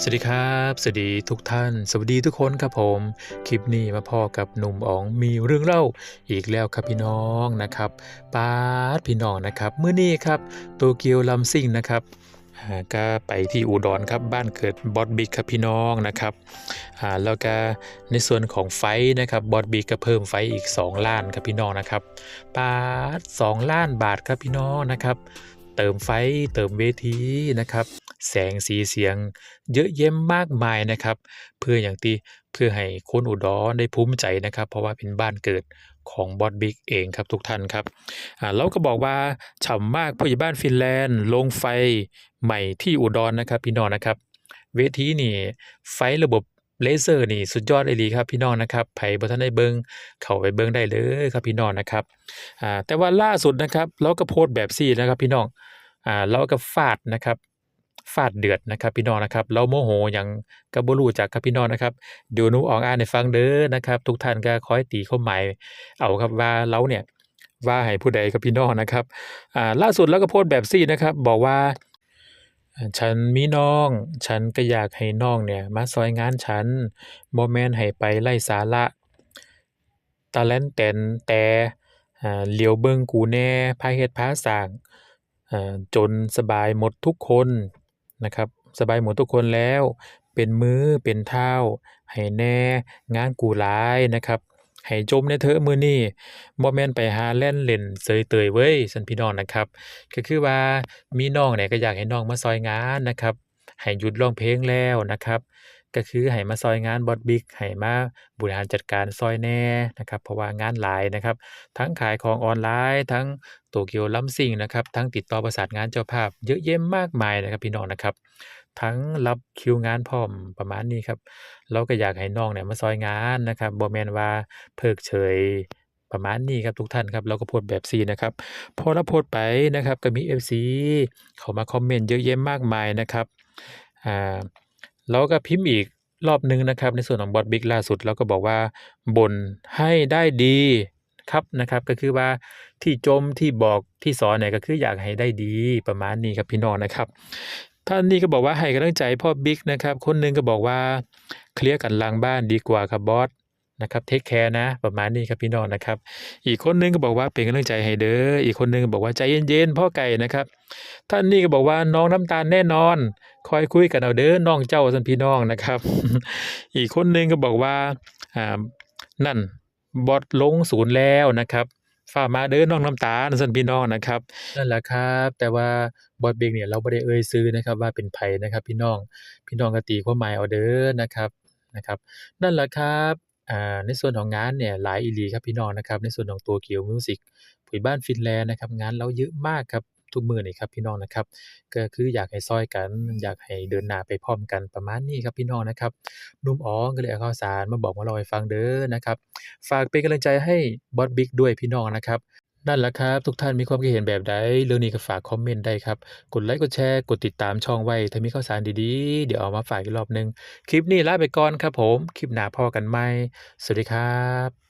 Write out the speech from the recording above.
สวัสดีครับ สวัสดีทุกท่าน สวัสดีทุกคนครับผม คลิปนี้มาพ่อกับหนุ่มอ๋องมีเรื่องเล่าอีกแล้วครับพี่น้องนะครับป้าพี่น้องนะครับเมื้อนี้ครับโตเกียวลัมซิ่งนะครับก็ไปที่อุดรครับบ้านเกิดบอสบิ๊กครับพี่น้องนะครับอ่าแล้วก็ในส่วนของไฟนะครับบอสบิ๊กก็เพิ่มไฟอีก 2 ล้านครับพี่น้องนะครับป้าด2ล้านบาทครับพี่น้องนะครับ เติมไฟเติมเวทีนะครับ แสงสีเสียงเยอะแยะมากมายนะครับ เพื่ออย่างที่เพื่อให้คนอุดรได้ภูมิใจนะครับ เพราะว่าเป็นบ้านเกิดของบอสบิ๊กเองครับทุกท่านครับเราก็บอกว่าฉ่ำมากผู้ใหญ่บ้านฟินแลนด์ลงไฟใหม่ที่อุดรนะครับ พี่น้องนะครับ เวทีนี่ไฟระบบ เลเซอร์นี่สุดยอดเลยครับพี่น้องนะครับไผ่บ่ทันได้เบิงเข้าไปเบิงได้เลยครับพี่น้องนะครับอ่าแต่ว่าล่าสุดนะครับเราก็โพสต์แบบซี่นะครับพี่น้องอ่าเราก็ฟาดนะครับฟาดเดือดนะครับพี่น้องนะครับ เราโมโหหยังก็บ่รู้จักครับพี่น้องนะครับเดี๋ยวนูออกอ่านให้ฟังเด้อนะครับ ทุกท่านก็คอยตีความหมายเอาครับว่าเราเนี่ยว่าให้ผู้ใดครับพี่น้องนะครับอ่าล่าสุดเราก็โพสต์แบบซี่นะครับ บอกว่า ฉันมีน้อง ฉันก็อยากให้น้องเนี่ยมาซอยงานฉันบ่แม่นให้ไปไร้สาระตะแล่นแตนแต่เหลียวเบิ่งกูแน่พาเฮ็ดพาสร้างอ่าจนสบายหมดทุกคนนะครับ สบายหมดทุกคนแล้ว เป็นมือเป็นเท้าให้แน่ งานกูหลายนะครับ ให้จมในเธอมือนี่บ่แม่นไปหาแล่นเล่นเสยเตยเว้ยสันพี่น้องนะครับ ก็คือว่ามีน้องเนี่ยก็อยากให้น้องมาซอยงานนะครับให้หยุดร้องเพลงแล้วนะครับ ก็คือให้มาซอยงานบอสบิ๊กให้มาบริหารจัดการซอยแน่นะครับเพราะว่างานหลายนะครับ ทั้งขายของออนไลน์ ทั้งโตเกียวลัมซิงนะครับทั้งติดต่อประสานงานเจ้าภาพ เยอะแยะมากมายนะครับพี่น้องนะครับทั้งรับคิวงานพร้อมประมาณนี้ครับ เราก็อยากให้น้องเนี่ยมาซอยงานนะครับบ่แมนว่าเพิกเฉยประมาณนี้ครับทุกท่านครับเราก็โพสแบบซีนะครับพอเราโพสไปนะครับก็มี FC เข้ามาคอมเมนต์เยอะแยะมากมายนะครับอ่า แล้วก็พิมพ์อีกรอบหนึ่งนะครับ ในส่วนของบอสบิ๊กล่าสุดเราก็บอกว่าบ่นให้ได้ดีครับนะครับ ก็คือว่าที่จมที่บอกที่สอนเนี่ยก็คืออยากให้ได้ดีประมาณนี้ครับพี่น้องนะครับท่านนี้ก็บอกว่าให้กำลังใจพ่อบิ๊กนะครับ คนหนึงก็บอกว่าเคลียร์กันหลังบ้านดีกว่าครับบอส นะครับเทคแคร์นะ ประมาณนี้ครับพี่น้องนะครับ อีกคนหนึงก็บอกว่าเป็นกำลังใจให้เด้ออีกคนหนึงบอกว่าใจเย็นๆพ่อไก่นะครับ ท่านนี้ก็บอกว่าน้องน้ำตาลแน่นอน คอยคุยกันเอาเด้อน้องเจ้าสันพี่น้องนะครับ อีกคนหนึงก็บอกว่าอ่านั่นบอสลงศูนย์แล้วนะครับฝามาเด้อน้องน้ำตาลสันพี่น้องนะครับนั่นแหละครับ แต่ว่าบอสเบงเนี่ยเราบ่ได้เอ่ยชื่อนะครับ ว่าเป็นไผนะครับ พี่น้องพี่น้องกตีความหมายเอาเด้อนะครับนะครับ นั่นแหละครับ ในส่วนของงานเนี่ยหลายอีลีครับพี่น้องนะครับในส่วนของตัวเกียวมิวสิกผู้บ้านฟินแลนด์นะครับงานเราเยอะมากครับทุกมือนี่ครับพี่น้องนะครับก็คืออยากให้ซอยกัน อยากให้เดินหน้าไปพร้อมกันประมาณนี้ครับพี่น้องนะครับนุ่มอ๋อก็เลยเอาข่าวสารมาบอกมาเล่าให้ฟังเด้อนะครับฝากเป็นกำลังใจให้บอสบิ๊กด้วยพี่น้องนะครับ นั่นแหละครับ ทุกท่านมีความคิดเห็นแบบใดเรื่องนี้ก็ฝากคอมเมนต์ได้ครับ กดไลค์กดแชร์กดติดตามช่องไว้ ถ้ามีข่าวสารดีๆ เดี๋ยวเอามาฝากอีกรอบหนึง คลิปนี้ลาไปก่อนครับผม คลิปหน้าพอกันใหม่สวัสดีครับ